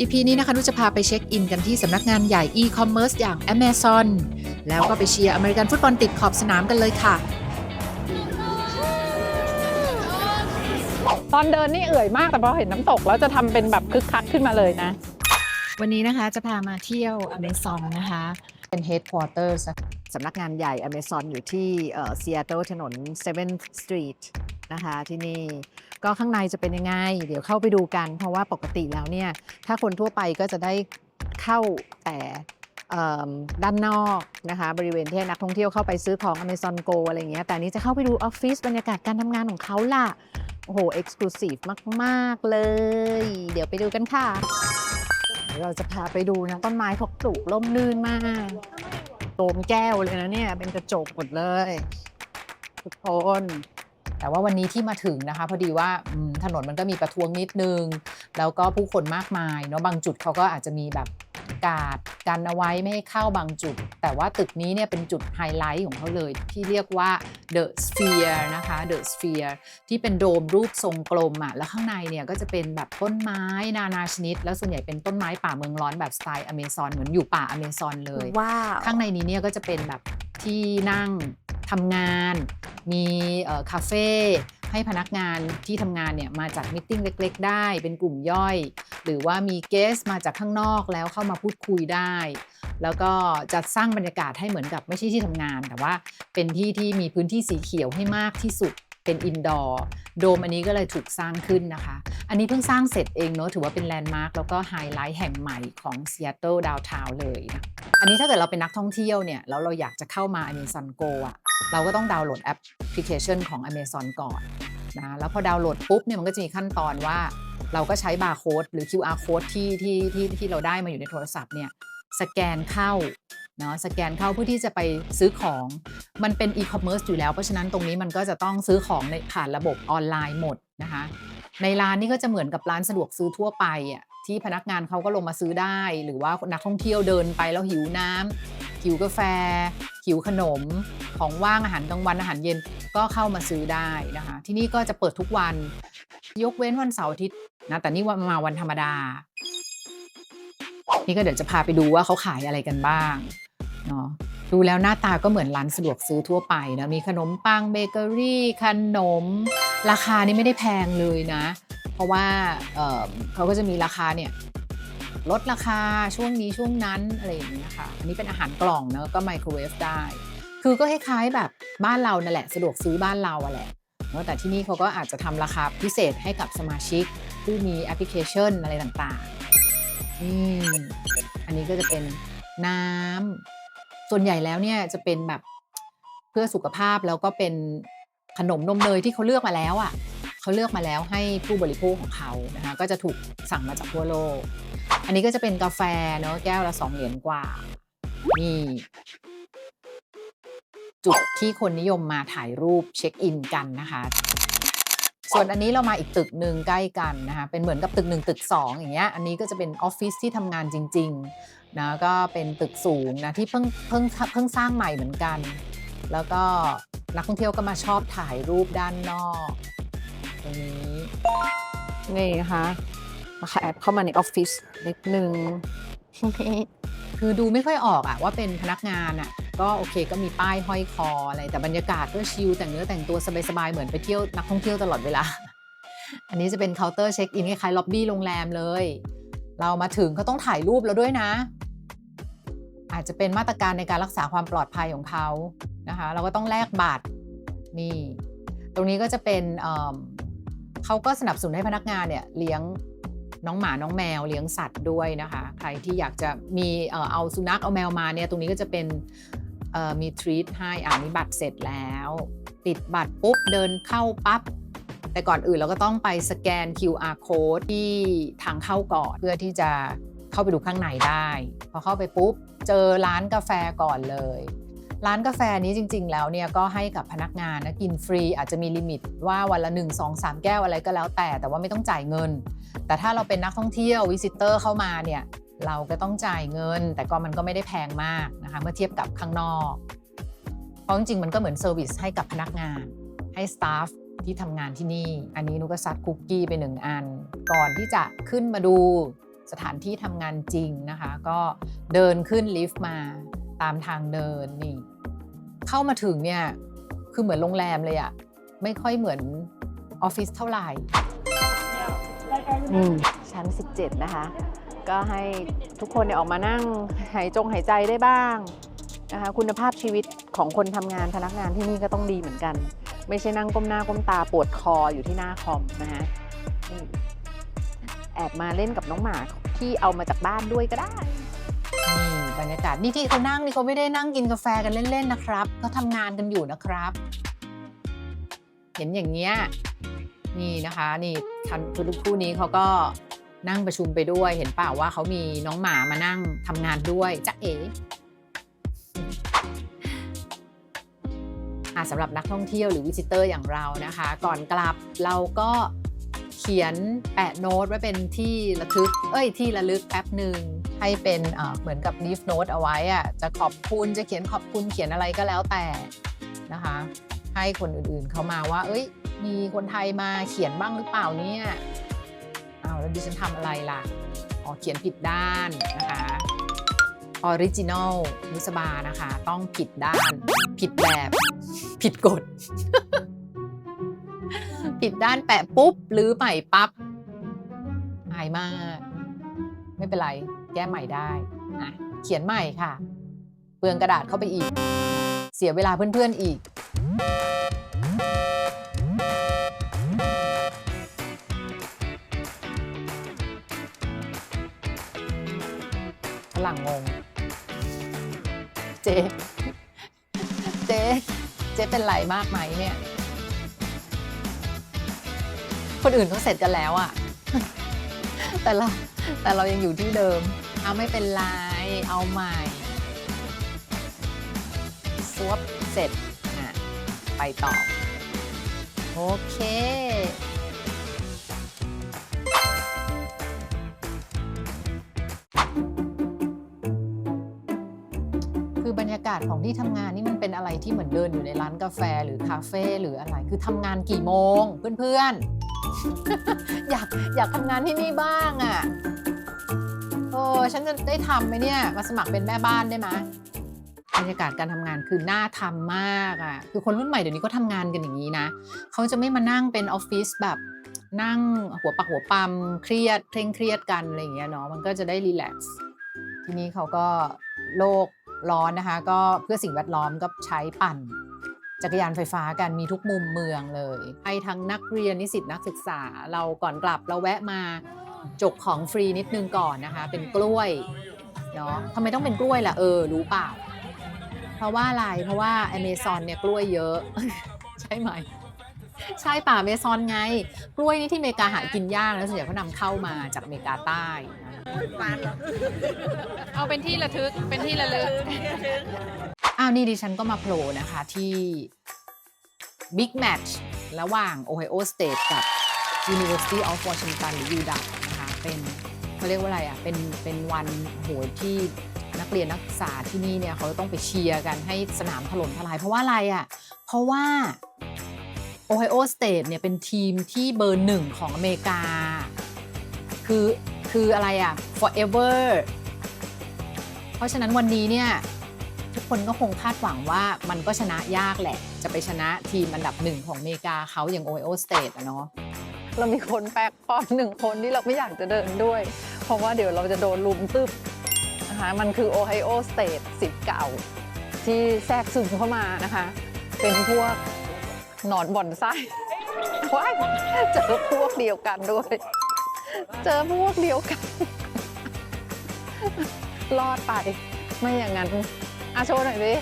EP นี้นะคะนุชจะพาไปเช็คอินกันที่สำนักงานใหญ่ e-commerce อย่าง Amazon แล้วก็ไปเชียร์อเมริกันฟุตบอลติดขอบสนามกันเลยค่ะ ตอนเดินนี่เอื่อยมากแต่พอเห็นน้ำตกแล้วจะทำเป็นแบบคึกคักขึ้นมาเลยนะ วันนี้นะคะจะพามาเที่ยว Amazon นะคะ เป็น headquarters สำนักงานใหญ่ Amazon อยู่ที่ซีแอตเทิลถนน 7th Street นะคะที่นี่ ก็ข้างในจะเป็นยังไง เดี๋ยวเข้าไปดูกัน เพราะว่าปกติแล้วเนี่ยถ้าคนทั่วไปก็จะได้เข้าแต่ด้านนอกนะคะบริเวณที่นักท่องเที่ยวเข้าไปซื้อของ Amazon Go อะไรเงี้ยแต่นนี้จะเข้าไปดูออฟฟิศบรรยากาศการทำงานของเขาล่ะ โอ้โหเอ็กซ์คลูซีฟมาก ๆ เลย เดี๋ยวไปดูกันค่ะ เราจะพาไปดูนะต้นไม้เขาปลูกร่มรื่นมากโตมแก้วเลยนะเนี่ย เป็นกระจกหมดเลยทุกคน แต่ว่าวันนี้ที่มาถึงนะคะ พอดีว่าถนนมันก็มีประท้วงนิดนึง แล้วก็ผู้คนมากมายเนาะบางจุดเขาก็อาจจะมีแบบ กาดกันเอาไว้ไม่ให้เข้าบางจุด แต่ว่าตึกนี้เนี่ยเป็นจุดไฮไลท์ของเขาเลย ที่เรียกว่า The Sphere นะคะ The Sphere ที่เป็นโดมรูปทรงกลมอะแล้วข้างในเนี่ยก็จะเป็นแบบต้นไม้นานาชนิด แล้วส่วนใหญ่เป็นต้นไม้ป่าเมืองร้อนแบบสไตล์อเมซอนเหมือนอยู่ป่าอเมซอนเลยว้าวข้างในนี้เนี่ยก็จะเป็นแบบที่นั่งทำงาน มีเอ่อคาเฟ่ ให้พนักงานที่ทำงานเนี่ยมาจัดมิทติ้งเล็กๆ ได้เป็นกลุ่มย่อย หรือว่ามีเกสมาจากข้างนอกแล้วเข้ามาพูดคุยได้ แล้วก็จัดสร้างบรรยากาศให้เหมือนกับไม่ใช่ที่ทำงาน แต่ว่าเป็นที่ที่มีพื้นที่สีเขียวให้มากที่สุดเป็นอินดอร์โดมอันนี้ก็เลยถูกสร้างขึ้นนะคะ อันนี้เพิ่งสร้างเสร็จเองเนอะถือว่าเป็นแลนด์มาร์คแล้วก็ไฮไลท์แห่งใหม่ของซีแอตเทิลดาวทาวเลยนะอันนี้ถ้าเกิดเราเป็นนักท่องเที่ยวเนี่ยแล้วเราอยากจะเข้ามา Amazon Go อะ เราก็ต้องดาวน์โหลดแอปพลิเคชันของ Amazon ก่อนนะแล้วพอดาวน์โหลดปุ๊บเนี่ยมันก็จะมีขั้นตอนว่า เราก็ใช้บาร์โค้ดหรือ QR code ที่ที่ที่ที่เราได้มาอยู่ในโทรศัพท์เนี่ยสแกนเข้าเนาะสแกนเข้าเพื่อที่จะไปซื้อของมันเป็นอีคอมเมิร์ซอยู่แล้ว เพราะฉะนั้นตรงนี้มันก็จะต้องซื้อของในผ่านระบบออนไลน์หมดนะคะในร้านนี่ก็จะเหมือนกับร้านสะดวกซื้อทั่วไปอะ ที่พนักงานเขาก็ลงมาซื้อได้ หรือว่านักท่องเที่ยวเดินไปแล้วหิวน้ำหิวกาแฟ หิวขนม ของว่างอาหารกลางวันอาหารเย็นก็เข้ามาซื้อได้นะคะ ที่นี่ก็จะเปิดทุกวัน ยกเว้นวันเสาร์อาทิตย์นะแต่นี่วันมาวันธรรมดา นี่ก็เดี๋ยวจะพาไปดูว่าเขาขายอะไรกันบ้างเนาะดูแล้วหน้าตาก็เหมือนร้านสะดวกซื้อทั่วไปนะมีขนมปังเบเกอรี่ขนม ราคานี่ไม่ได้แพงเลยนะ เพราะว่าเเขาก็จะมีราคาเนี่ยลดราคาช่วงนี้ช่วงนั้นอะไรอย่างเงี้ยค่ะ อันนี้เป็นอาหารกล่องเนอะก็ไมโครเวฟได้ คือก็คล้ายๆแบบบ้านเรานั่นแหละ สะดวกซื้อบ้านเราอะแหละเนอะแต่ที่นี่เขาก็อาจจะทำราคาพิเศษให้กับสมาชิก ผู้มีแอปพลิเคชันอะไรต่างๆอืมอันนี้ก็จะเป็นน้ำส่วนใหญ่แล้วเนี่ยจะเป็นแบบเพื่อสุขภาพแล้วก็เป็นขนมนมเนยที่เขาเลือกมาแล้วอะ เขาเลือกมาแล้วให้ผู้บริโภคของเขานะคะก็จะถูกสั่งมาจากทั่วโลก อันนี้ก็จะเป็นกาแฟเนาะแก้วละสองเหรียญกว่านี่จุดที่คนนิยมมาถ่ายรูปเช็คอินกันนะคะ ส่วนอันนี้เรามาอีกตึกหนึ่งใกล้กันนะคะ เป็นเหมือนกับตึกหนึ่งตึกสองอย่างเงี้ย อันนี้ก็จะเป็นออฟฟิศที่ทำงานจริงๆนะก็เป็นตึกสูงนะที่เพิ่งเพิ่งเพิ่งสร้างใหม่เหมือนกัน แล้วก็นักท่องเที่ยวก็มาชอบถ่ายรูปด้านนอก รงนี้ นี่นะคะมาแอบเข้ามาในออฟฟิศนิดนึง คือดูไม่ค่อยออกอะว่าเป็นพนักงานอะก็โอเคก็มีป้ายห้อยคออะไรแต่บรรยากาศก็ชิลแต่งเนื้อแต่งตัวสบายๆ เหมือนไปเที่ยวนักท่องเที่ยวตลอดเวลา อันนี้จะเป็นเคาน์เตอร์เช็คอินคล้ายๆล็อบบี้โรงแรมเลย เรามาถึงเขาต้องถ่ายรูปเราด้วยนะ อาจจะเป็นมาตรการในการรักษาความปลอดภัยของเขานะคะ เราก็ต้องแลกบัตรนี่ ตรงนี้ก็จะเป็น เขาก็สนับสนุนให้พนักงานเนี่ยเลี้ยงน้องหมา น้องแมว เลี้ยงสัตว์ด้วยนะคะ ใครที่อยากจะมีเออเอาสุนัขเอาแมวมาเนี่ยตรงนี้ก็จะเป็นมีทรีตให้อ่านี่บัตรเสร็จแล้ว ติดบัตรปุ๊บ เดินเข้าปั๊บ แต่ก่อนอื่นเราก็ต้องไปสแกน QR code ที่ทางเข้าก่อนเพื่อที่จะเข้าไปดูข้างในได้ พอเข้าไปปุ๊บ เจอร้านกาแฟก่อนเลย ร้านกาแฟนี้จริง ๆ แล้วเนี่ยก็ให้กับพนักงานนะกินฟรีอาจจะมีลิมิตว่าวันละ 1 2 3 แก้วอะไรก็แล้วแต่ แต่ว่าไม่ต้องจ่ายเงิน แต่ถ้าเราเป็นนักท่องเที่ยววิสิเตอร์เข้ามาเนี่ยเราก็ต้องจ่ายเงิน แต่ก็มันก็ไม่ได้แพงมากนะคะเมื่อเทียบกับข้างนอกเพราะจริงๆมันก็เหมือนเซอร์วิสให้กับพนักงาน ให้สตาฟที่ทำงานที่นี่ อันนี้นุก็ซัดคุกกี้ไปหนึ่งอัน ก่อนที่จะขึ้นมาดูสถานที่ทำงานจริงนะคะ ก็เดินขึ้นลิฟต์มา ตามทางเดินนี่ เข้ามาถึงเนี่ยคือเหมือนโรงแรมเลยอะไม่ค่อยเหมือนออฟฟิศเท่าไหร่ อืมชั้น 17 นะคะ ก็ให้ทุกคนเนี่ยออกมานั่งหายจงหายใจได้บ้างนะคะคุณภาพชีวิตของคนทำงานพนักงานที่นี่ก็ต้องดีเหมือนกัน ไม่ใช่นั่งก้มหน้าก้มตาปวดคออยู่ที่หน้าคอมนะคะนี่แอบมาเล่นกับน้องหมาที่เอามาจากบ้านด้วยก็ได้ บรรยากาศนี่ที่เขานั่งนี่เขาไม่ได้นั่งกินกาแฟกันเล่นๆนะครับเขาทำงานกันอยู่นะครับ เห็นอย่างเงี้ยนี่นะคะนี่ทันคือคู่นี้เขาก็นั่งประชุมไปด้วย เห็นเปล่าว่าเขามีน้องหมามานั่งทำงานด้วยจ้าเอ๋สำหรับนักท่องเที่ยวหรือวิสิเตอร์อย่างเรานะคะ ก่อนกลับเราก็เขียนแปะโน้ตไว้เป็นที่ระทึก เอ้ยที่ระลึกแป๊บหนึ่ง ให้เป็นเหมือนกับ leaf note เอาไว้อะจะขอบคุณจะเขียนขอบคุณเขียนอะไรก็แล้วแต่นะคะ ให้คนอื่นๆเขามาว่า เอ้ย มีคนไทยมาเขียนบ้างหรือเปล่าเนี่ยอ้าวแล้วดิฉันทำอะไรล่ะอ๋อเขียนผิดด้านนะคะออริจินอลนิสบานะคะ ต้องผิดด้าน ผิดแบบ ผิดกฎ ผิดด้านแปะปุ๊บหรือใหม่ปั๊บอายมาก ไม่เป็นไร แก้ใหม่ได้นะเขียนใหม่ค่ะ เปลืองกระดาษเข้าไปอีก เสียเวลาเพื่อนๆอีก ฝรั่งงง เจ๊ เจ๊ เจ๊เป็นไรมากไหมเนี่ย คนอื่นเขาเสร็จกันแล้วอะแต่เรา แต่เรายังอยู่ที่เดิม เอาไม่เป็นไร เอาใหม่ซวบเสร็จอะไปต่อ โอเค คือบรรยากาศของที่ทำงานนี่มันเป็นอะไรที่เหมือนเดินอยู่ในร้านกาแฟหรือคาเฟ่หรืออะไร คือทำงานกี่โมงเพื่อนๆ อยากอยากทำงานที่นี่บ้างอะ่ะโอ้ฉันจะได้ทำไหมเนี่ย มาสมัครเป็นแม่บ้านได้ไหมบรรยากาศการทำงานคือน่าทำมากอะ่ะ คือคนรุ่นใหม่เดี๋ยวนี้ก็ทำงานกันอย่างนี้นะ เขาจะไม่มานั่งเป็นออฟฟิศแบบนั่งหัวปักหัวปั๊มเครียดเคร่งเครียดกันอะไรอย่างเงี้ยเนาะมันก็จะได้รีแลกซ์ทีนี้เขาก็โลกร้อนนะคะ ก็เพื่อสิ่งแวดล้อมก็ใช้ปั่น จักรยานไฟฟ้ากันมีทุกมุมเมืองเลยให้ทั้งนักเรียนนิสิตนักศึกษาเราก่อนกลับเราแวะมาจกของฟรีนิดนึงก่อนนะคะ เป็นกล้วยเนาะทำไมต้องเป็นกล้วยล่ะเออรู้เปล่า เพราะว่าอะไรเพราะว่าอเมซอนเนี่ยกล้วยเยอะ ใช่ไหมใช่ป่าอเมซอนไง กล้วยนี่ที่เมกาหากินยากแล้วส่วนใหญ่เขานำเข้ามาจากอเมริกาใต้นะเอาเป็นที่ระทึกเป็นที่ระลึก อ้าวนี่ดิฉันก็มาโผล่นะคะที่ Big Match ระหว่าง Ohio State กับ University of Washington หรือ UW นะคะ เป็นเขาเรียกว่าอะไรอะ เป็น เป็นวันโหที่นักเรียนนักศึกษาที่นี่เนี่ยเขาต้องไปเชียร์กันให้สนามถล่มทลาย เพราะว่าอะไรอะ เพราะว่า Ohio State เนี่ยเป็นทีมที่เบอร์หนึ่งของอเมริกา คือ คืออะไรอะ forever เพราะฉะนั้นวันนี้เนี่ย ทุกคนก็คงคาดหวังว่ามันก็ชนะยากแหละ จะไปชนะทีมอันดับหนึ่งของอเมริกาเขาอย่าง Ohio State อะเนาะเรามีคนแปลกปลอมหนึ่งคนที่เราไม่อยากจะเดินด้วย เพราะว่าเดี๋ยวเราจะโดนลุมตึบนะคะมันคือ Ohio State สิทธิ์เก่า ที่แทรกซึมเข้ามานะคะ เป็นพวกหนอนบ่อนไส้ว้ายเจอพวกเดียวกันด้วย เจอพวกเดียวกัน รอดไป ไม่อย่างนั้น อาโชว์หน่อยดิ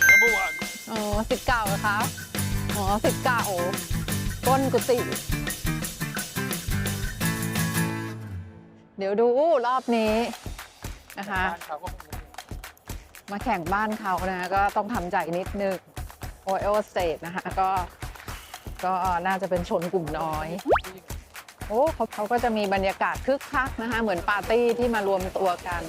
อ๋อสิทธิ์เก่าเหรอคะอ๋อสิทธิ์เก่าก้นกุฏิเดี๋ยวดูรอบนี้นะคะมาแข่งบ้านเขานะก็ต้องทำใจนิดนึงโอเอลสเตทนะคะก็ก็น่าจะเป็นชนกลุ่มน้อย โอ้เขาเขาก็จะมีบรรยากาศคึกคักนะคะ เหมือนปาร์ตี้ที่มารวมตัวกัน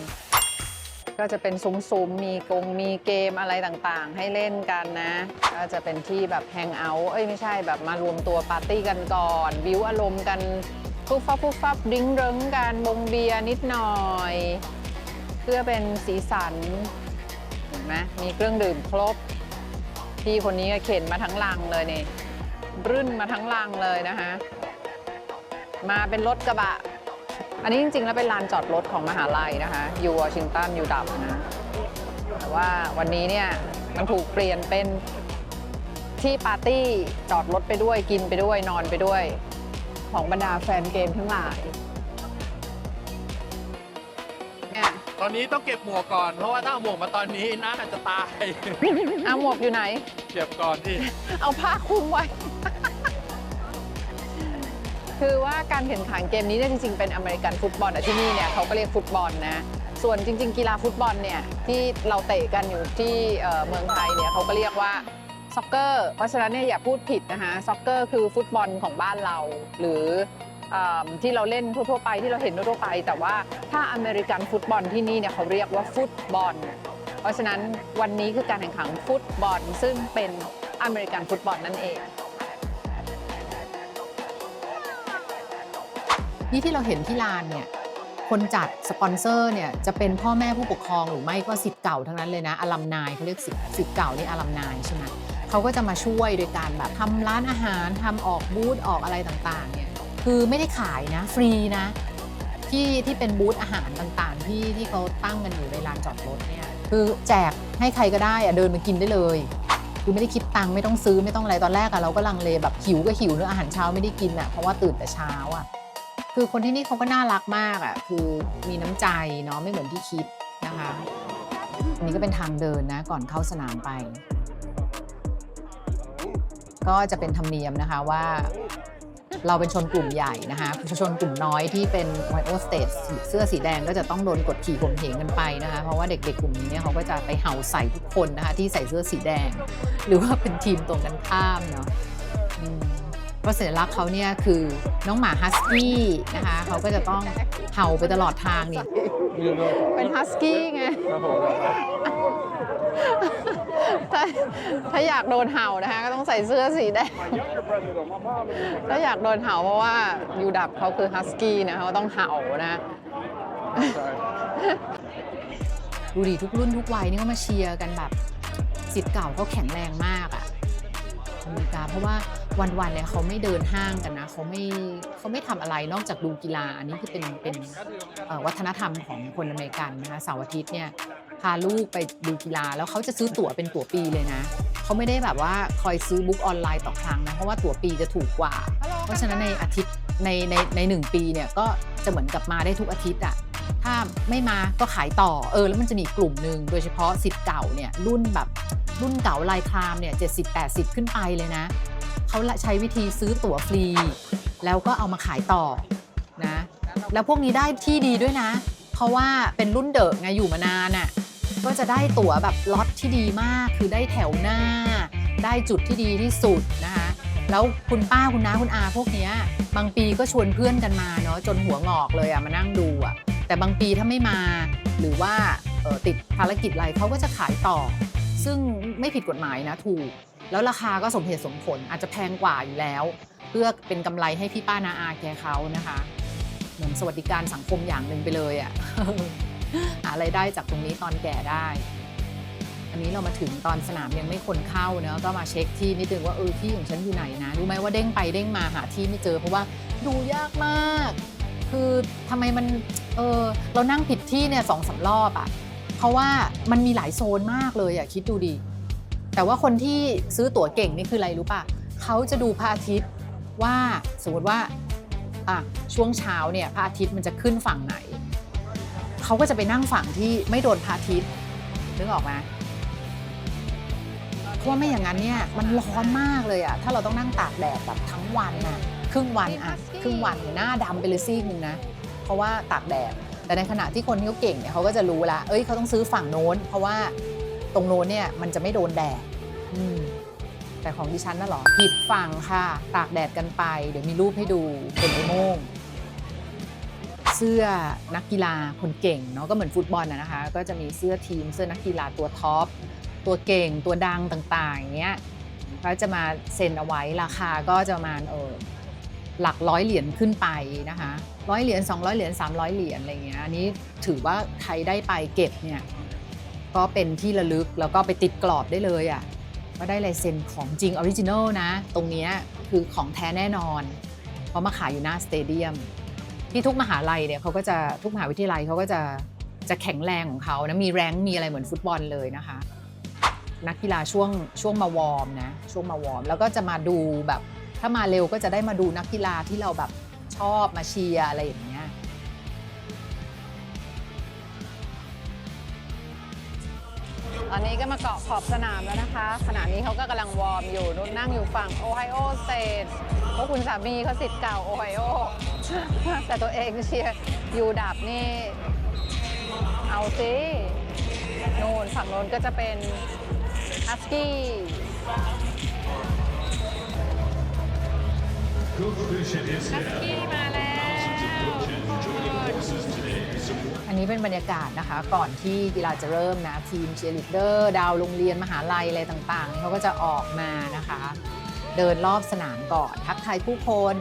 ก็จะเป็นซุ้มๆ มีกง มีเกมอะไรต่างๆ ให้เล่นกันนะ ก็จะเป็นที่แบบแฮงเอาท์เอ้ยไม่ใช่แบบมารวมตัวปาร์ตี้กันก่อน วิวอารมณ์กันฟุบฟับฟุบฟับดิ้งเริงกันบงเบียร์นิดหน่อย เพื่อเป็นสีสันเห็นไหมมีเครื่องดื่มครบ พี่คนนี้ก็เข็นมาทั้งลังเลยนี่รื่นมาทั้งลังเลยนะคะมาเป็นรถกระบะ อันนี้จริงๆ แล้วเป็นลานจอดรถของมหาลัยนะคะอยู่วอชิงตันอยู่ดับนะแต่ว่าวันนี้เนี่ยมันถูกเปลี่ยนเป็นที่ปาร์ตี้จอดรถไปด้วยกินไปด้วยนอนไปด้วย ของบรรดาแฟนเกมทั้งหลายเนี่ยตอนนี้ต้องเก็บหมวกก่อน เพราะว่าถ้าเอาหมวกมาตอนนี้น่าจะตาย เอาหมวกอยู่ไหน เก็บก่อนที่ เอาผ้าคลุมไว้ คือว่าการแข่งขันเกมนี้เนี่ยจริงๆ เป็นอเมริกันฟุตบอลแต่ที่นี่เนี่ยเขาก็เรียกฟุตบอลนะ ส่วนจริง ๆ กีฬาฟุตบอลเนี่ยที่เราเตะกันอยู่ที่เมืองไทยเนี่ยเขาก็เรียกว่าซ็อกเกอร์เพราะฉะนั้นเนี่ยอย่าพูดผิดนะคะซ็อกเกอร์คือฟุตบอลของบ้านเรา หรืออที่เราเล่นทั่วๆไปที่เราเห็นทั่วๆไป แต่ว่าถ้าอเมริกันฟุตบอลที่นี่เนี่ยเขาเรียกว่าฟุตบอล เพราะฉะนั้นวันนี้คือการแข่งขันฟุตบอล ซึ่งเป็นอเมริกันฟุตบอลนั่นเอง นี่ที่เราเห็นที่ลานเนี่ยคนจัดสปอนเซอร์เนี่ยจะเป็นพ่อแม่ผู้ปกครองหรือไม่ก็สิทธิ์เก่าทั้งนั้นเลยนะอลัมนายเขาเรียกสิทธิ์สิทธิ์เก่านี่อลัมนายใช่ไหมเขาก็จะมาช่วยโดยการแบบทำร้านอาหารทำออกบูธออกอะไรต่างๆเนี่ยคือไม่ได้ขายนะฟรีนะที่ที่เป็นบูธอาหารต่างๆ ที่ที่เขาตั้งกันอยู่ในลานจอดรถเนี่ยคือแจกให้ใครก็ได้อะเดินมากินได้เลย คือไม่ได้คิดตังค์ไม่ต้องซื้อไม่ต้องอะไรตอนแรกอะเราก็ลังเลแบบหิวก็หิวเนื้ออาหารเช้าไม่ได้กินอะเพราะว่าตื่นแต่เช้าอะ คือคนที่นี่เขาก็น่ารักมากอะคือมีน้ำใจเนาะไม่เหมือนที่คิดนะคะอันนี้ก็เป็นทางเดินนะก่อนเข้าสนามไป ก็จะเป็นธรรมเนียมนะคะว่าเราเป็นชนกลุ่มใหญ่นะคะชนกลุ่มน้อยที่เป็นไวโอสเตทเสื้อสีแดงก็จะต้องโดนกดขี่ข่มเหงกันไปนะคะ เพราะว่าเด็กๆกลุ่มนี้เนี่ยเขาก็จะไปเห่าใส่ทุกคนนะคะที่ใส่เสื้อสีแดง หรือว่าเป็นทีมตรงกันข้ามเนาะ อืมเพราะสัญลักษณ์เขาเนี่ยคือน้องหมาฮัสกี้นะคะเขาก็จะต้องเห่าไปตลอดทางนี่เป็นฮัสกี้ไงถ้าถ้าอยากโดนเห่านะคะก็ต้องใส่เสื้อสีแดงถ้าอยากโดนเห่าเพราะว่ายูดับเขาคือฮัสกี้นะเขาต้องเห่านะดูดิทุกรุ่นทุกวัยนี่ก็มาเชียร์กันแบบสิทธิ์เก่าเขาแข็งแรงมากอะ อเมริกา เพราะว่าวันๆเนี่ยเขาไม่เดินห้างกันนะเขาไม่เขาไม่ทำอะไรนอกจากดูกีฬาอันนี้คือเป็นเป็นวัฒนธรรมของคนอเมริกันนะคะเสาร์อาทิตย์เนี่ยพาลูกไปดูกีฬาแล้วเขาจะซื้อตั๋วเป็นตั๋วปีเลยนะเขาไม่ได้แบบว่าคอยซื้อบุ๊กออนไลน์ต่อครั้งนะเพราะว่าตั๋วปีจะถูกกว่า เพราะฉะนั้นในอาทิตย์ในในในหนึ่งปีเนี่ยก็จะเหมือนกับมาได้ทุกอาทิตย์อะถ้าไม่มาก็ขายต่อเออแล้วมันจะมีกลุ่มหนึ่งโดยเฉพาะสิทธิ์เก่าเนี่ยรุ่นแบบ รุ่นเก่าลายครามเนี่ยเจ็ดสิบแปดสิบขึ้นไปเลยนะ เขาใช้วิธีซื้อตั๋วฟรี แล้วก็เอามาขายต่อนะ แล้วพวกนี้ได้ที่ดีด้วยนะ เพราะว่าเป็นรุ่นเดอะไงอยู่มานานอะ่ะก็จะได้ตั๋วแบบล็อตที่ดีมาก คือได้แถวหน้า ได้จุดที่ดีที่สุดนะคะ แล้วคุณป้าคุณน้าคุณอาพวกนี้บางปีก็ชวนเพื่อนกันมาเนาะจนหัวงอกเลยอะมานั่งดูอะแต่บางปีถ้าไม่มาหรือว่าออติดภารกิจอะไรเขาก็จะขายต่อ ซึ่งไม่ผิดกฎหมายนะถูก แล้วราคาก็สมเหตุสมผลอาจจะแพงกว่าอยู่แล้ว เพื่อเป็นกำไรให้พี่ป้านาอาแกเขานะคะ เหมือนสวัสดิการสังคมอย่างหนึ่งไปเลยอะหาไรายได้จากตรงนี้ตอนแก่ได้ อันนี้เรามาถึงตอนสนามยังไม่คนเข้าเนอะก็มาเช็คที่นิดนึงว่าเออที่ของฉันอยู่ไหนนะรู้ไหมว่าเด้งไปเด้งมาหาที่ไม่เจอเพราะว่าดูยากมาก คือทำไมมันเออเรานั่งผิดที่เนี่ยสองสารอบอะ เพราะว่ามันมีหลายโซนมากเลยอะคิดดูดิ แต่ว่าคนที่ซื้อตั๋วเก่งนี่คืออะไรรู้ป่ะเขาจะดูพระอาทิตย์ว่าสมมติว่าอะช่วงเช้าเนี่ยพระอาทิตย์มันจะขึ้นฝั่งไหน เขาก็จะไปนั่งฝั่งที่ไม่โดนพระอาทิตย์นึกออกไหมเพราะว่าไม่อย่างนั้นเนี่ยมันร้อนมากเลยอะถ้าเราต้องนั่งตากแดดแบบทั้งวันน่ะครึ่งวันอะครึ่งวันหน้าดำไปเลยซีกหนึงนะ เพราะว่าตากแดด แต่ในขณะที่คนที่เขาเก่งเนี่ยเขาก็จะรู้ละเอ้ยเขาต้องซื้อฝั่งโน้น เพราะว่าตรงโน้นเนี่ยมันจะไม่โดนแดดอืมแต่ของดิฉันน่ะเหรอผิดฝั่งค่ะ ตากแดดกันไป เดี๋ยวมีรูปให้ดูเป็นไอโม่งเสื้อนักกีฬาคนเก่งเนาะก็เหมือนฟุตบอลนะนะคะ ก็จะมีเสื้อทีมเสื้อนักกีฬาตัวท็อปตัวเก่งตัวดังต่างๆอย่างเงี้ยเขาจะมาเซ็นเอาไว้ราคาก็จะประมาณเออหลักร้อยเหรียญขึ้นไปนะคะ ร้อยเหรียญ200 เหรียญ300 เหรียญอะไรเงี้ยอันนี้ถือว่าใครได้ไปเก็บเนี่ยก็เป็นที่ระลึกแล้วก็ไปติดกรอบได้เลยอะ่ะก็ได้ลายเซ็นของจริงออริจินอลนะ ตรงนี้คือของแท้แน่นอน เพราะมาขายอยู่หน้าสเตเดียม ที่ทุกมหาลัยเนี่ยเขาก็จะทุกมหาวิทยาลัยเขาก็จะจะแข็งแรงของเขานะมีแรงมีอะไรเหมือนฟุตบอลเลยนะคะ นักกีฬาช่วงช่วงมาวอร์มนะช่วงมาวอร์มแล้วก็จะมาดูแบบถ้ามาเร็วก็จะได้มาดูนักกีฬาที่เราแบบ ชอบมาเชียร์อะไรอย่างเงี้ยตอนนี้ก็มาเกาะขอบสนามแล้วนะคะ ขณะนี้เขาก็กำลังวอร์มอยู่นุ่นนั่งอยู่ฝั่งโอไฮโอสเตทเพราะคุณสามีเขาสิทธิ์เก่าโอไฮโอ แต่ตัวเองเชียร์ยูดับนี่ เอาสินู่นฝั่งโน้นก็จะเป็นฮัสกี้ ฮัสกี้มาแล้วอันนี้เป็นบรรยากาศนะคะ ก่อนที่กีฬาจะเริ่มนะ ทีมเชียร์ลีดเดอร์ดาวโรงเรียนมหาลัยอะไรต่างๆเขาก็จะออกมานะคะ เดินรอบสนามก่อนทักทายผู้คน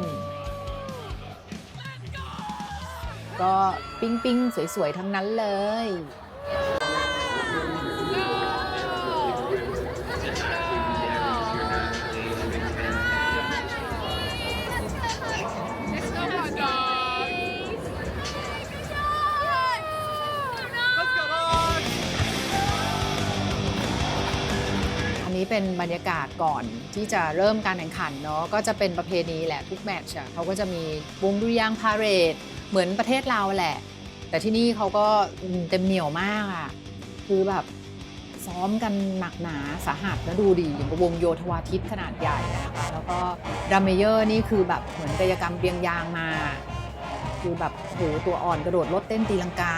ก็ปิ้งปิ้งๆสวยๆ ทั้งนั้นเลย นี้เป็นบรรยากาศก่อนที่จะเริ่มการแข่งขันเนาะก็จะเป็นประเพณีแหละทุกแมตช์อะเขาก็จะมีวงดุริยางพาเรดเหมือนประเทศเราแหละ แต่ที่นี่เขาก็เต็มเหนียวมากอะคือแบบซ้อมกันหนักหนาสาหัสแล้วดูดิอย่างวงโยธวาทิตขนาดใหญ่นะคะแล้วก็ดัมเมเยอร์นี่คือแบบเหมือนกายกรรมเบียงยางมา คือแบบโหตัวอ่อนกระโดดรถเต้นตีลังกา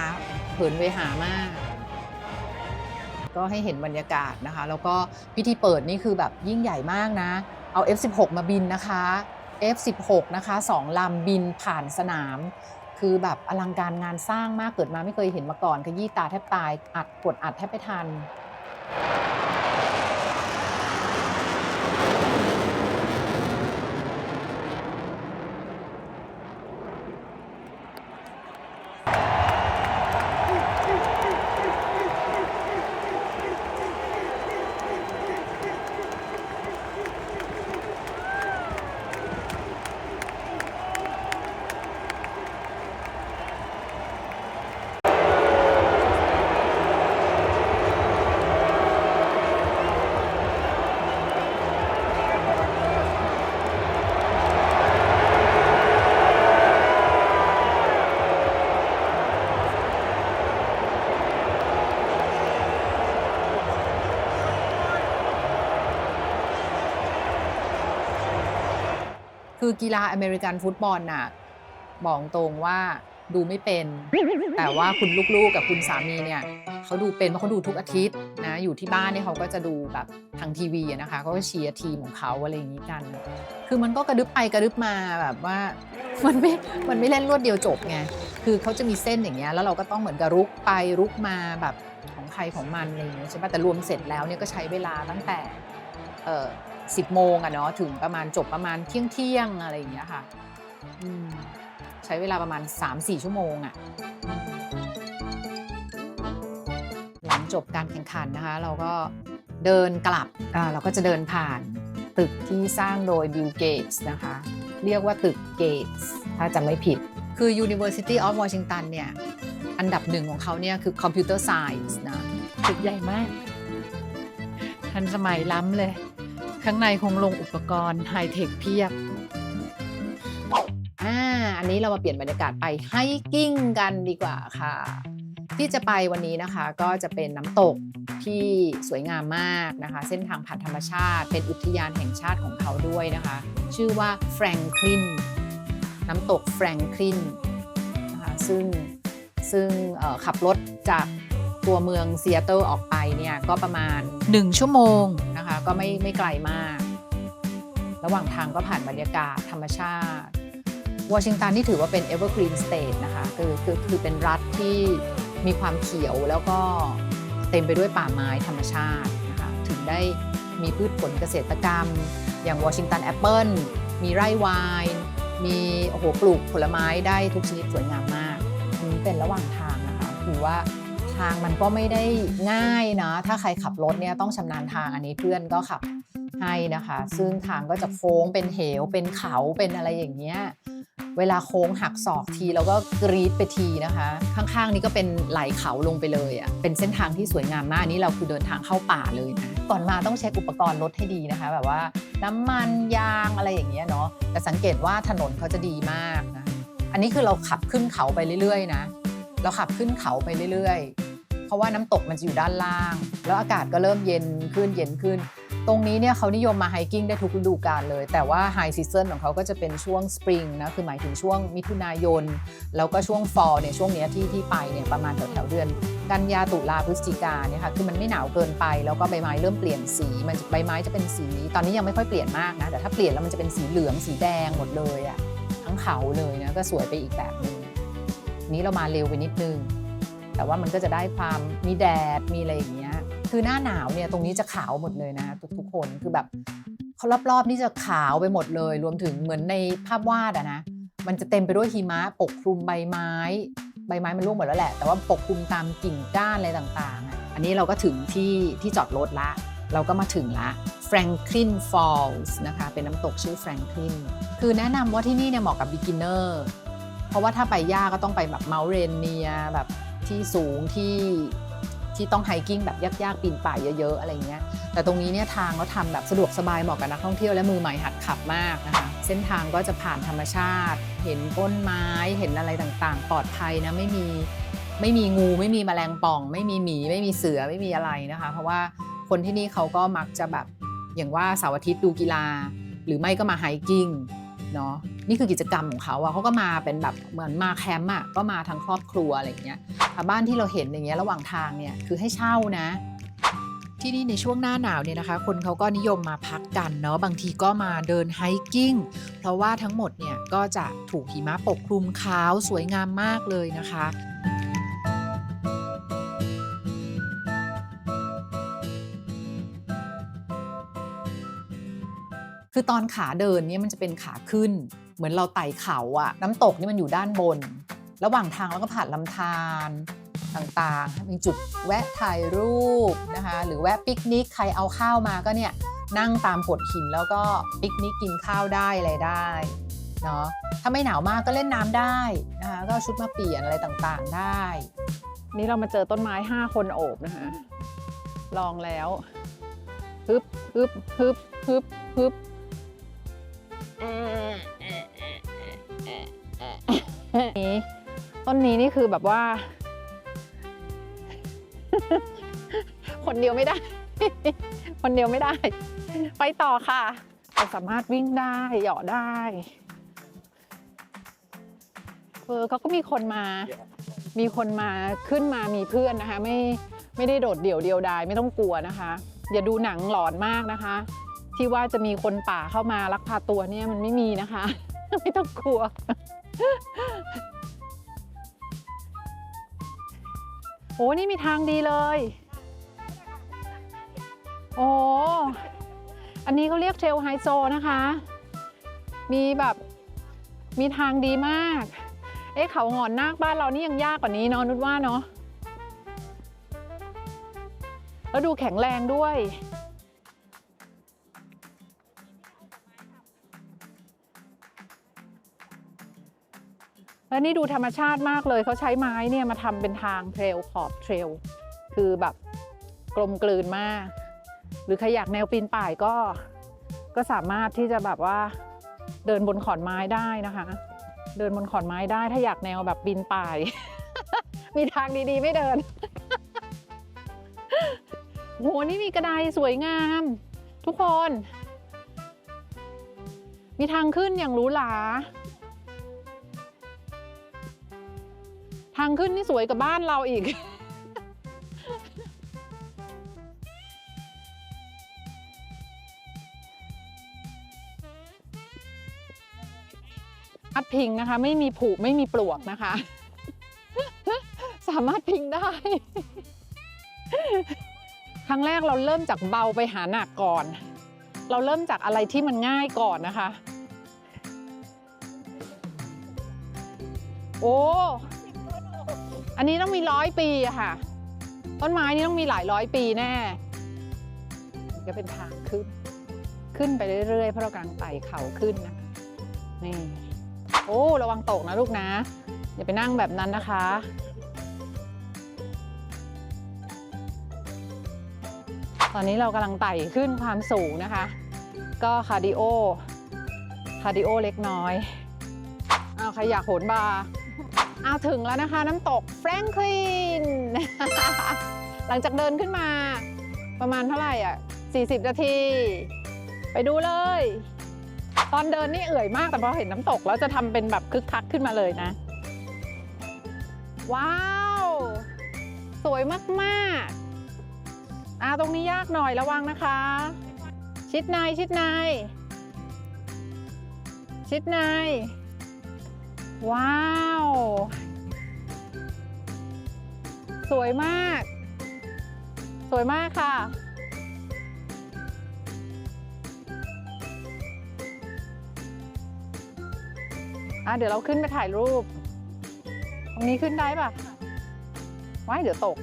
เผินเวหามาก ก็ให้เห็นบรรยากาศนะคะ แล้วก็พิธีเปิดนี่คือแบบยิ่งใหญ่มากนะ เอา F16 มาบินนะคะ F16 นะคะสองลำบินผ่านสนาม คือแบบอลังการงานสร้างมากเกิดมาไม่เคยเห็นมาก่อนขยี้ตาแทบตายอัดกดอัดแทบไม่ทัน คือกีฬาอเมริกันฟุตบอลน่ะบอกตรงว่าดูไม่เป็น แต่ว่าคุณลูกๆกับคุณสามีเนี่ยเขาดูเป็นเพราะเขาดูทุกอาทิตย์นะอยู่ที่บ้านเนี่ยเขาก็จะดูแบบทางทีวีนะคะเขาก็เชียร์ทีมของเขาอะไรอย่างนี้กัน คือมันก็กระดึบไปกระดึบมาแบบว่ามันไม่มันไม่เล่นรวดเดียวจบไงคือเขาจะมีเส้นอย่างเงี้ยแล้วเราก็ต้องเหมือนกับรุกไปรุกมาแบบของใครของมันอะไรอย่างเงี้ยใช่ปะแต่รวมเสร็จแล้วเนี่ยก็ใช้เวลาตั้งแต่ เอ่อสิบโมงอะเนาะถึงประมาณจบประมาณเที่ยงเที่ยงๆอะไรอย่างเงี้ยค่ะอืมใช้เวลาประมาณ 3-4 ชั่วโมงอะหลังจบการแข่งขันนะคะ เราก็เดินกลับอ่าเราก็จะเดินผ่านตึกที่สร้างโดย Bill Gates นะคะ เรียกว่าตึก Gates ถ้าจำไม่ผิด คือ University of Washington เนี่ยอันดับหนึ่งของเขาเนี่ยคือ Computer Science นะตึกใหญ่มาก ทันสมัยล้ำเลย ข้างในคงลงอุปกรณ์ไฮเทคเพียบ อ่า อันนี้เรามาเปลี่ยนบรรยากาศไปไฮกิ้งกันดีกว่าค่ะ ที่จะไปวันนี้นะคะก็จะเป็นน้ำตกที่สวยงามมากนะคะ เส้นทางผ่านธรรมชาติ เป็นอุทยานแห่งชาติของเขาด้วยนะคะ ชื่อว่าแฟรงคลินน้ำตกแฟรงคลินนะคะซึ่งซึ่งขับรถจากตัวเมืองซีแอตเทิลออกไปเนี่ยก็ประมาณ 1 ชั่วโมง ก็ไม่ไม่ไกลมาก ระหว่างทางก็ผ่านบรรยากาศธรรมชาติวอชิงตันนี่ถือว่าเป็น evergreen state นะคะคือคือคือเป็นรัฐที่มีความเขียวแล้วก็เต็มไปด้วยป่าไม้ธรรมชาตินะคะถึงได้มีพืชผลเกษตรกรรม อย่างวอชิงตันแอปเปิลมีไร่ไวน์มีโอ้โหปลูกผลไม้ได้ทุกชนิดสวยงามมากอันนี้เป็นระหว่างทางนะคะถือว่า ทางมันก็ไม่ได้ง่ายนะถ้าใครขับรถเนี่ยต้องชำนาญทางอันนี้เพื่อนก็ขับให้นะคะ ซึ่งทางก็จะโค้งเป็นเหวเป็นเขาเป็นอะไรอย่างเงี้ยเวลาโค้งหักศอกทีแล้วก็กรีดไปทีนะคะ ข้างๆนี้ก็เป็นไหลเขาลงไปเลยอะเป็นเส้นทางที่สวยงามมากอันนี่เราคือเดินทางเข้าป่าเลยนะก่อนมาต้องเช็คอุปกรณ์รถให้ดีนะคะ แบบว่าน้ำมันยางอะไรอย่างเงี้ยเนาะแต่สังเกตว่าถนนเขาจะดีมากนะอันนี้คือเราขับขึ้นเขาไปเรื่อยๆนะเราขับขึ้นเขาไปเรื่อยๆ เพราะว่าน้ำตกมันจะอยู่ด้านล่าง แล้วอากาศก็เริ่มเย็นขึ้นเย็นขึ้น ตรงนี้เนี่ยเขานิยมมาไฮกิ้งได้ทุกฤดูกาลเลย แต่ว่าไฮซีซันของเขาก็จะเป็นช่วงสปริงนะคือหมายถึงช่วงมิถุนายน แล้วก็ช่วงฟอลเนี่ยช่วงนี้ที่ที่ไปเนี่ยประมาณแถวแถวเดือน กันยาตุลาพฤศจิกาเนี่ยค่ะคือมันไม่หนาวเกินไป แล้วก็ใบไม้เริ่มเปลี่ยนสีมันใบไม้จะเป็นสี ตอนนี้ยังไม่ค่อยเปลี่ยนมากนะแต่ถ้าเปลี่ยนแล้วมันจะเป็นสีเหลืองสีแดงหมดเลยอะทั้งเขาเลยนะก็สวยไปอีกแบบหนึ่งนี้เรามาเร็วไปนิดนึง แต่ว่ามันก็จะได้ความมีแดดมีอะไรอย่างเงี้ยคือหน้าหนาวเนี่ยตรงนี้จะขาวหมดเลยนะทุกทุกๆ คนคือแบบเขารอบๆนี่จะขาวไปหมดเลย รวมถึงเหมือนในภาพวาดอะนะมันจะเต็มไปด้วยหิมะปกคลุมใบไม้ใบไม้มันร่วงหมดแล้วแหละ แต่ว่าปกคลุมตามกิ่งก้านอะไรต่างๆ อันนี้เราก็ถึงที่ที่จอดรถละ เราก็มาถึงละ Franklin Falls นะคะ เป็นน้ำตกชื่อ Franklin คือแนะนำว่าที่นี่เนี่ยเหมาะกับ beginner เพราะว่าถ้าไปยากก็ต้องไปแบบ Mount Rainier แบบ ที่สูงที่ที่ต้องไฮกิ้งแบบยากๆปีนป่ายเยอะๆอะไรเงี้ย แต่ตรงนี้เนี่ยทางเขาทำแบบสะดวกสบายเหมาะกับนักท่องเที่ยวและมือใหม่หัดขับมากนะคะ เส้นทางก็จะผ่านธรรมชาติ เห็นต้นไม้เห็นอะไรต่างๆ ปลอดภัยนะไม่มีไม่มีงูไม่มีแมลงป่อง ไม่มีหมี ไม่มีเสือไม่มีอะไรนะคะ เพราะว่าคนที่นี่เขาก็มักจะแบบอย่างว่าเสาร์อาทิตย์ดูกีฬา หรือไม่ก็มาไฮกิ้ง เนาะนี่คือกิจกรรมของเขาอะเขาก็มาเป็นแบบเหมือนมาแคมป์อะก็มาทั้งครอบครัวอะไรอย่างเงี้ยบ้านที่เราเห็นอย่างเงี้ยระหว่างทางเนี่ยคือให้เช่านะที่นี่ในช่วงหน้าหนาวเนี่ยนะคะ คนเขาก็นิยมมาพักกันเนาะบางทีก็มาเดินไฮกิ้งเพราะว่าทั้งหมดเนี่ยก็จะถูกหิมะปกคลุมขาวสวยงามมากเลยนะคะ คือตอนขาเดินเนี่ยมันจะเป็นขาขึ้น เหมือนเราไต่เขาอะน้ำตกนี่มันอยู่ด้านบน ระหว่างทางเราก็ผ่านลำธารต่างๆ มีจุดแวะถ่ายรูปนะคะ หรือแวะปิกนิก ใครเอาข้าวมาก็เนี่ยนั่งตามโขดหินแล้วก็ปิกนิกกินข้าวได้อะไรได้เนาะ ถ้าไม่หนาวมากก็เล่นน้ำได้นะคะ ก็ชุดมาเปลี่ยนอะไรต่างๆได้ นี่เรามาเจอต้นไม้ 5 คนโอบนะคะ ลองแล้ว ฮึบฮึบฮึบฮึบฮึบ นี้ต้นนี้นี่คือแบบว่า คนเดียวไม่ได้ คนเดียวไม่ได้ ไปต่อค่ะเราสามารถวิ่งได้เหยาะได้เออเขาก็มีคนมา มีคนมาขึ้นมามีเพื่อนนะคะ ไม่ไม่ได้โดดเดี่ยวเดียวดายไม่ต้องกลัวนะคะ อย่าดูหนังหลอนมากนะคะ ที่ว่าจะมีคนป่าเข้ามาลักพาตัวเนี่ยมันไม่มีนะคะ ไม่ต้องกลัว โอ้นี่มีทางดีเลย โอ้อันนี้เขาเรียกเทรลไฮโซนะคะ มีแบบมีทางดีมาก เอ๊ะเขาหงอนนาคบ้านเรานี่ยังยากกว่านี้เนาะนุชว่าเนาะแล้วดูแข็งแรงด้วย แล้วนี่ดูธรรมชาติมากเลยเขาใช้ไม้เนี่ยมาทำเป็นทางเทรลขอบเทรลคือแบบกลมกลืนมาก หรือใครอยากแนวปีนป่ายก็ ก็สามารถที่จะแบบว่าเดินบนขอนไม้ได้นะคะ เดินบนขอนไม้ได้ถ้าอยากแนวแบบปีนป่าย มีทางดีๆ ไม่เดินโหนี่มีกระไดสวยงาม ทุกคน มีทางขึ้นอย่างหรูหรา ทางขึ้นนี่สวยกว่าบ้านเราอีก อัดพิงนะคะ ไม่มีผุไม่มีปลวกนะคะ สามารถพิงได้ ครั้งแรกเราเริ่มจากเบาไปหาหนักก่อน เราเริ่มจากอะไรที่มันง่ายก่อนนะคะ โอ้ อันนี้ต้องมีร้อยปีอะค่ะ ต้นไม้นี่ต้องมีหลายร้อยปีแน่ก็เป็นทางขึ้น ขึ้นไปเรื่อยๆเพราะเรากำลังไต่เขาขึ้นนะนี่โอ้ระวังตกนะลูกนะ อย่าไปนั่งแบบนั้นนะคะตอนนี้เรากำลังไต่ขึ้นความสูงนะคะ ก็คาร์ดิโอ คาร์ดิโอเล็กน้อยอ้าวใครอยากโหนบาร์ เอาถึงแล้วนะคะน้ำตกแฟรงคลิน หลังจากเดินขึ้นมา ประมาณเท่าไหร่อะ 40 นาที ไปดูเลย ตอนเดินนี่เอื่อยมากแต่พอเห็นน้ำตก แล้วจะทำเป็นแบบคึกคักขึ้นมาเลยนะ ว้าว สวยมากๆอ่าตรงนี้ยากหน่อยระวังนะคะ ชิดในชิดในชิดใน ว้าว สวยมาก สวยมากค่ะ อะ เดี๋ยวเราขึ้นไปถ่ายรูป ตรงนี้ขึ้นได้ปะว้ายเดี๋ยวตก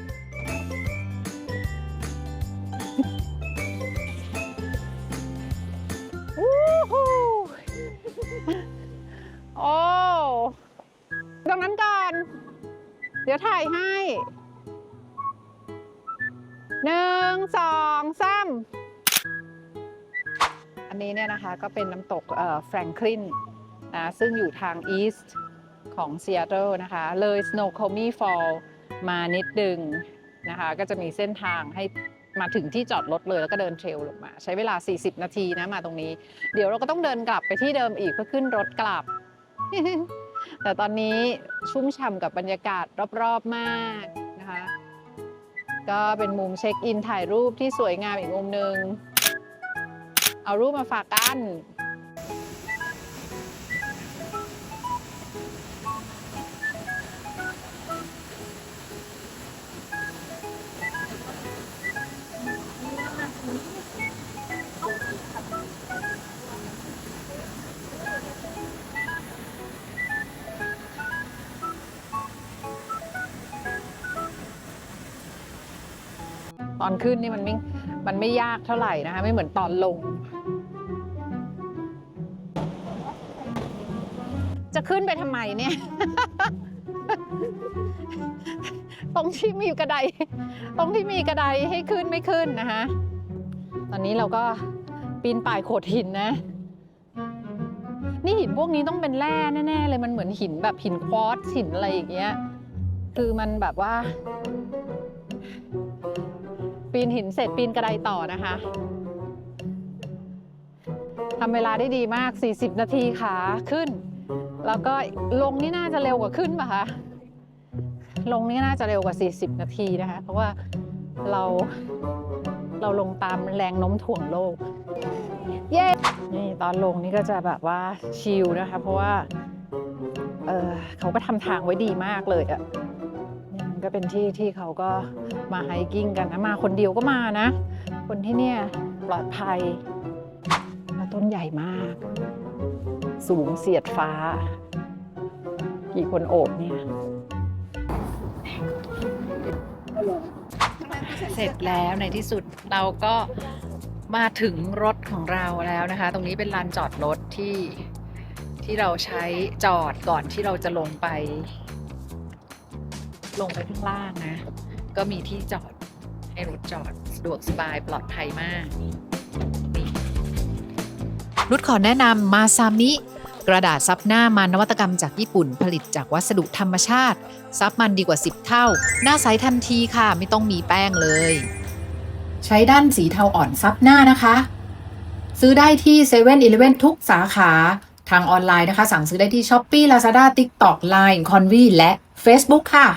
เดี๋ยวถ่ายให้หนึ่งสองสามอันนี้เนี่ยนะคะก็เป็นน้ำตกแฟรงคลินนะซึ่งอยู่ทางอีสต์ของซีแอตเทิลนะคะ เลย Snoqualmie Fall มานิดดึงนะคะ ก็จะมีเส้นทางให้มาถึงที่จอดรถเลยแล้วก็เดินเทรลลงมา ใช้เวลา 40 นาทีนะมาตรงนี้ เดี๋ยวเราก็ต้องเดินกลับไปที่เดิมอีกเพื่อขึ้นรถกลับ แต่ตอนนี้ชุ่มฉ่ำกับบรรยากาศรอบๆมากนะคะ ก็เป็นมุมเช็คอินถ่ายรูปที่สวยงามอีกมุมหนึ่งเอารูปมาฝากกัน อนขึ้นนี่มันไม่มันไม่ยากเท่าไหร่นะคะไม่เหมือนตอนลง จะขึ้นไปทำไมเนี่ย ตรงที่มีกระไดตรงที่มีกระไดให้ขึ้นไม่ขึ้นนะคะตอนนี้เราก็ปีนป่ายโขดหินนะ นี่หินพวกนี้ต้องเป็นแร่แน่ๆเลยมันเหมือนหินแบบหินควอตซ์หินอะไรอย่างเงี้ย คือมันแบบว่า ปีนหินเสร็จปีนกระไดต่อนะคะทำเวลาได้ดีมาก 40 นาทีขาขึ้น แล้วก็ลงนี่น่าจะเร็วกว่าขึ้นป่ะคะ ลงนี่น่าจะเร็วกว่า 40 นาทีนะคะ เพราะว่าเราเราลงตามแรงโน้มถ่วงโลก เย้ นี่ตอนลงนี่ก็จะแบบว่าชิลนะคะ เพราะว่า เออเขาก็ทำทางไว้ดีมากเลยอะ ก็เป็นที่ที่เขาก็มาไฮกิ้งกันนะมาคนเดียวก็มานะ คนที่เนี่ยปลอดภัยแล้วต้นใหญ่มาก สูงเสียดฟ้า กี่คนโอบเนี่ยเสร็จแล้วในที่สุดเราก็มาถึงรถของเราแล้วนะคะ ตรงนี้เป็นลานจอดรถที่ที่เราใช้จอดก่อนที่เราจะลงไป ลงไปข้างล่างนะ ก็มีที่จอด ให้รถจอดสะดวกสบายปลอดภัยมากนี่นุชขอแนะนำมาซามิ กระดาษซับหน้ามันนวัตกรรมจากญี่ปุ่น ผลิตจากวัสดุธรรมชาติ ซับมันดีกว่า 10 เท่า หน้าใสทันทีค่ะ ไม่ต้องมีแป้งเลย ใช้ด้านสีเทาอ่อนซับหน้านะคะ ซื้อได้ที่7 e เ e ่ e อทุกสาขาทางออนไลน์นะคะ สั่งซื้อได้ที่ Shopee Lazada TikTok Line Convi และ Facebook ค่ะ